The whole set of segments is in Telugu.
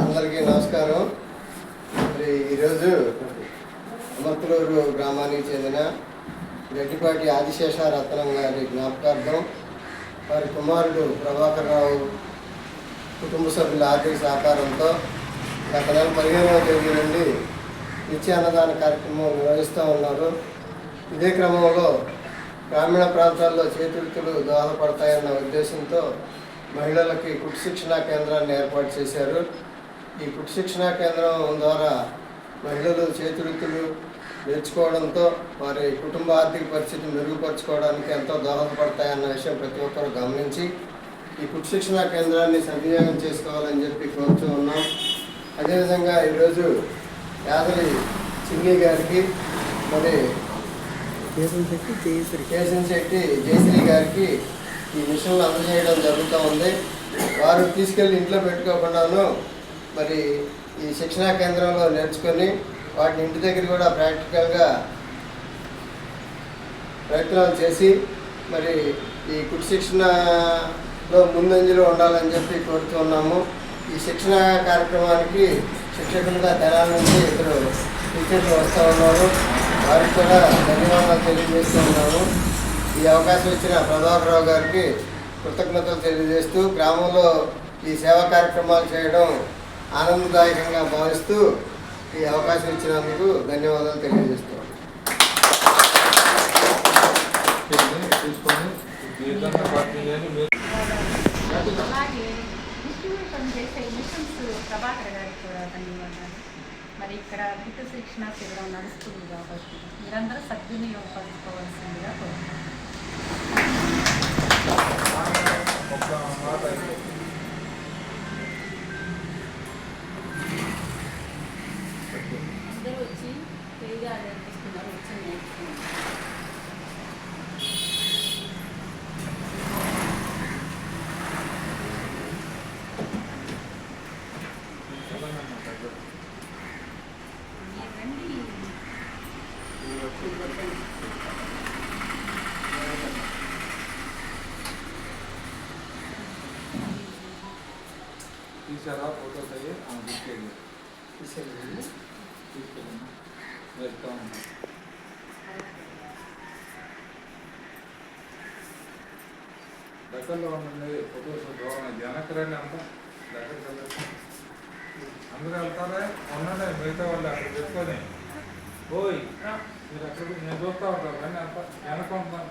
అందరికీ నమస్కారం మరి ఈరోజు అమర్తలూరు గ్రామానికి చెందిన రెడ్డిపాటి ఆదిశేష రత్నం గారి జ్ఞాపకార్థం వారి కుమారుడు ప్రభాకర్ రావు కుటుంబ సభ్యుల ఆర్థిక సహకారంతో గత నెల పదిహేనవ తేదీ నుండి నిత్య అన్నదాన కార్యక్రమం నిర్వహిస్తూ ఉన్నారు. ఇదే క్రమంలో గ్రామీణ ప్రాంతాల్లో చేతివృత్తులు దోహదపడతాయన్న ఉద్దేశంతో మహిళలకి కుట్టు శిక్షణా కేంద్రాన్ని ఏర్పాటు చేశారు. ఈ కుట్టు శిక్షణా కేంద్రం ద్వారా మహిళలు చేతివృత్తులు నేర్చుకోవడంతో వారి కుటుంబ ఆర్థిక పరిస్థితిని మెరుగుపరచుకోవడానికి ఎంతో దోహదపడతాయన్న విషయం ప్రతి ఒక్కరు గమనించి ఈ కుట్టు శిక్షణా కేంద్రాన్ని సద్వినియోగం చేసుకోవాలని చెప్పి కోరుతూ ఉన్నాం. అదేవిధంగా ఈరోజు యాదలి సింగి గారికి మరి కేశన్ శెట్టి జయశ్రీ. గారికి ఈ మిషన్లు అందజేయడం జరుగుతూ ఉంది. వారు తీసుకెళ్ళి ఇంట్లో పెట్టుకోకుండాను మరి ఈ శిక్షణా కేంద్రంలో నేర్చుకొని వాటిని ఇంటి దగ్గర కూడా ప్రాక్టికల్గా ప్రయత్నాలు చేసి మరి ఈ కుటి శిక్షణలో ముందంజలో ఉండాలని చెప్పి కోరుతున్నాము ఈ శిక్షణ కార్యక్రమానికి శిక్షకులుగా తెరాల నుంచి ఇద్దరు టీచర్లు వస్తూ ఉన్నారు. వారికి కూడా ధన్యవాదాలు తెలియజేస్తూ ఉన్నాము. ఈ అవకాశం ఇచ్చిన ప్రభాకరరావు గారికి కృతజ్ఞతలు తెలియజేస్తూ గ్రామంలో ఈ సేవా కార్యక్రమాలు చేయడం ఆనందదాయకంగా భావిస్తూ ఈ అవకాశం ఇచ్చినందుకు ధన్యవాదాలు తెలియజేస్తున్నాను తీసుకొని ఏదన్నా పార్టీ అలాగే డిస్ట్రిబ్యూషన్ చేసే మిషన్స్ ప్రభాకర్ గారికి కూడా ధన్యవాదాలు. మరి ఇక్కడ విద్యుత్ శిక్షణ శిబిరం నడుస్తుంది కాబట్టి మీరందరూ సద్వినియోగపరచుకోవాల్సిందిగా కోరుతున్నాను తీసారా ఫోటోస్ అయ్యి ఆమె తీసుకెళ్ళి తీసుకెళ్ళి వెళ్తా ఉంటాం దగ్గరలో ఉండండి ఫోటోస్ దూరం వెనక్కి రండి అంతా దగ్గరికి వెళ్ళండి అందరూ వెళ్తారా ఉండండి మిగతా వాళ్ళు అక్కడ పెట్టుకొని ఓయ్ మీరు అక్కడ నేను చూస్తా ఉంటాను రండి అంతా వెనక ఉంటాను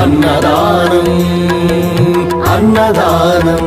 అన్నదానం అన్నదానం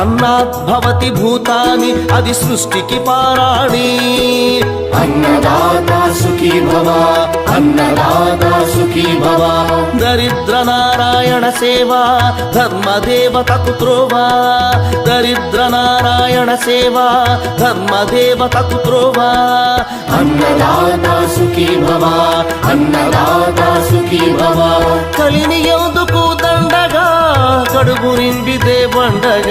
అన్నాత్ భవతి భూతాని అది సృష్టికి పారాణి. అన్నదాత సుఖీ భవ అన్నదాత సుఖీ భవ. దరిద్ర నారాయణ సేవా ధర్మదేవతకు త్రోవా. దరిద్ర నారాయణ సేవా ధర్మదేవతకు త్రోవా. అన్నదాత సుఖీ భవ అన్నదాత సుఖీ భవ. కలిని ఎందుకు దండగా నింపితే పండగ.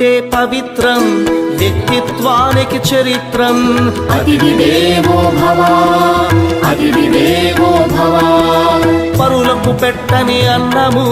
తింటే పవిత్రం వ్యక్తిత్వానికి చరిత్రం. అతిథి దేవో భవ అతిథి దేవో భవ. పరులకు పెట్టని అన్నము